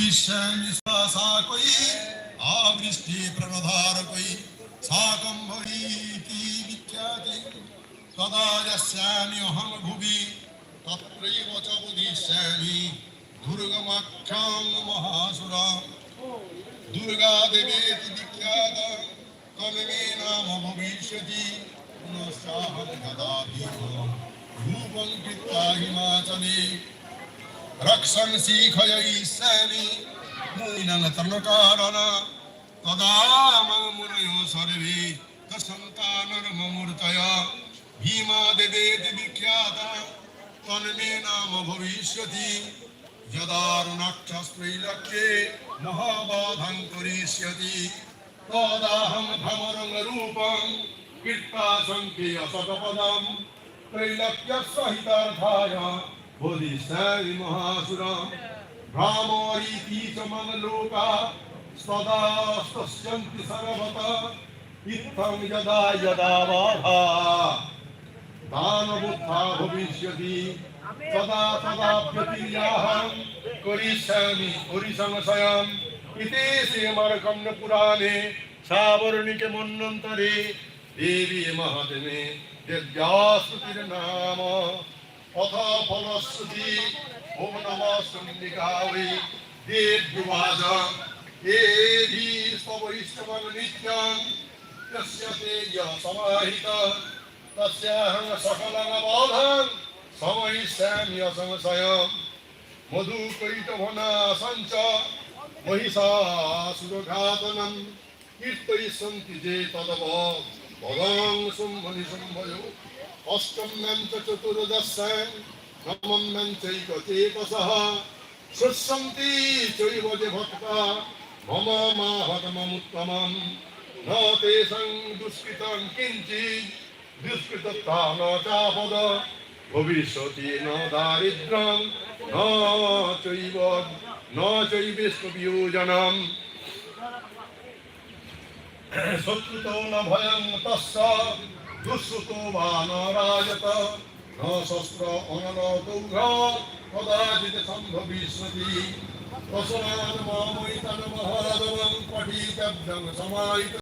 করিষ্যামি সাকৈ আবৃষ্টি প্রণধারকৈ সাকম ভবীতি বিখ্যাতি তদা যস্যামি অহং ভুবি তত্রৈব চ বুধিষ্যামি দুর্গমাখ্যাং মহাসুরা দুর্গা দেবেতি বিখ্যাত তমে নাম ভবিষ্যতি পুনশ্চাহং দদামি রূপং رقصا سيخ يا إساني موينا ترنكارنا تدام مريو سربي تسنتان ممرتيا ভীমা দেবে বিখ্যাত, তন্মে নাম ভবিষ্যতি। যদারুণাক্ষস্ত্রৈলক্ষ্যে মহাবাধং করিষ্যতি। তদাহং ভ্রমরং রূপং কৃত্বা সঙ্গে অসতপদম। ত্রৈলক্ষ্য সহিতার্থায় महासुरं भ्रामरीति च मम लोका सदा स्तस्यन्ति सर्वतः इत्थं यदा यदा बाधा दानबुद्धा भविष्यति तदा तदा व्यतिर्याहं करिष्यामि हरिसंशयम् इति श्रीमर्कण्डपुराणे सावर्णिके मन्वन्तरे देवी অথ ফলশ্রুতি ওম নম সন্নিকাই দেব বিবাদ এ হি স্তবৈষ্টবন নিত্যং তস্য তেজ সমাহিত তস্যাহং সকলং বধং সময়িষ্যামি অসংশয়ম মধু যে তদব ভগং শুম্ভনি শুম্ভয় অষ্টম মেন্ত চতুর্দশ নবম মেঞ্চৈক চেতসহ শুষ্যন্তি চৈব যে ভক্তা মম মাহতম হতমুত্তমম ন তেষং দুষ্কৃতং কিঞ্চিৎ দুষ্কৃততা ন চাপদ ভবিষ্যতি ন দারিদ্রম ন চৈব, ন শত্রুত ন ভয়ং তস্য দুঃশ্রুতো বানরাজত ন শস্ত্র অনলৌঘ্র কদাচিত সম্ভবিষ্যতি প্রসনান মাময়িতন মহাদবং পঠিতব্ধং সমাহিত